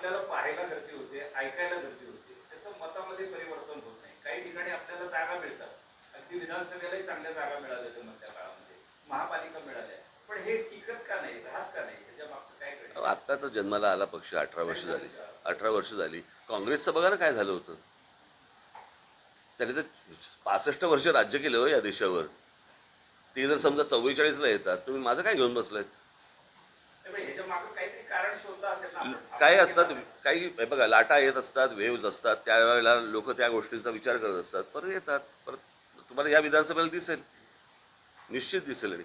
आपल्याला पाहायला गर्दी होते ऐकायला गर्दी होते. त्याचं मतामध्ये परिवर्तन होत नाही. काही ठिकाणी आपल्याला जागा मिळतात. अगदी विधानसभेलाही चांगल्या जागा मिळाल्या होत्या मधल्या काळामध्ये. महापालिका मिळाल्या. पण हे टिकत का नाही राहत का नाही त्याच्या मागचं काय कळलं आत्ता तर जन्माला आला पक्ष अठरा वर्ष झाली. अठरा वर्ष झाली. काँग्रेसचं बघा ना काय झालं होतं. त्याने तर पासष्ट वर्ष राज्य केलं हो या देशावर. ते जर समजा चव्वेचाळीसला येतात तुम्ही माझं काय घेऊन बसलायत? काही काय असतात काही बघा लाटा येत असतात वेव्ज असतात त्यावेळेला लोक त्या गोष्टींचा विचार करत असतात परत येतात परत तुम्हाला या विधानसभेला दिसेल. निश्चित दिसेल आणि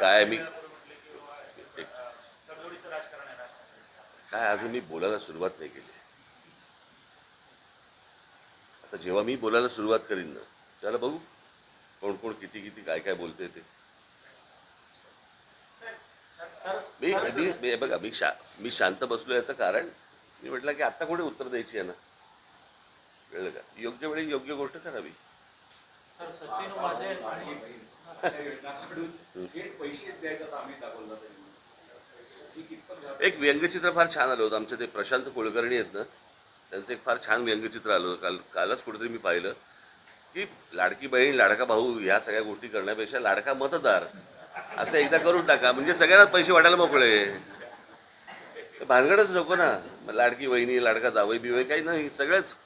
काय मी काय अजून मी बोलायला सुरुवात नाही केली. आता जेव्हा मी बोलायला सुरुवात करीन ना त्याला बघू. कोण कोण किती किती काय काय बोलते ते? मी मी मी- बघा मी शा मी शांत बसलो याचं कारण मी म्हटलं की आत्ता कोणी उत्तर द्यायची आहे ना? कळलं का? योग्य वेळी योग्य गोष्ट करावी? एक व्यंगचित्र फार छान आलं होतं आमचे ते प्रशांत कुलकर्णी आहेत ना? त्यांचं एक फार छान व्यंगचित्र आलं होतं. काल कालच कुठेतरी मी पाहिलं. की लाडकी बहीण लाडका भाऊ ह्या सगळ्या गोष्टी करण्यापेक्षा लाडका मतदार. असं एकदा करून टाका. म्हणजे सगळ्यांनाच पैसे वाटायला मोकळे. भानगडच नको ना. मग लाडकी बहिणी लाडका जावई बिवई काही नाही. सगळेच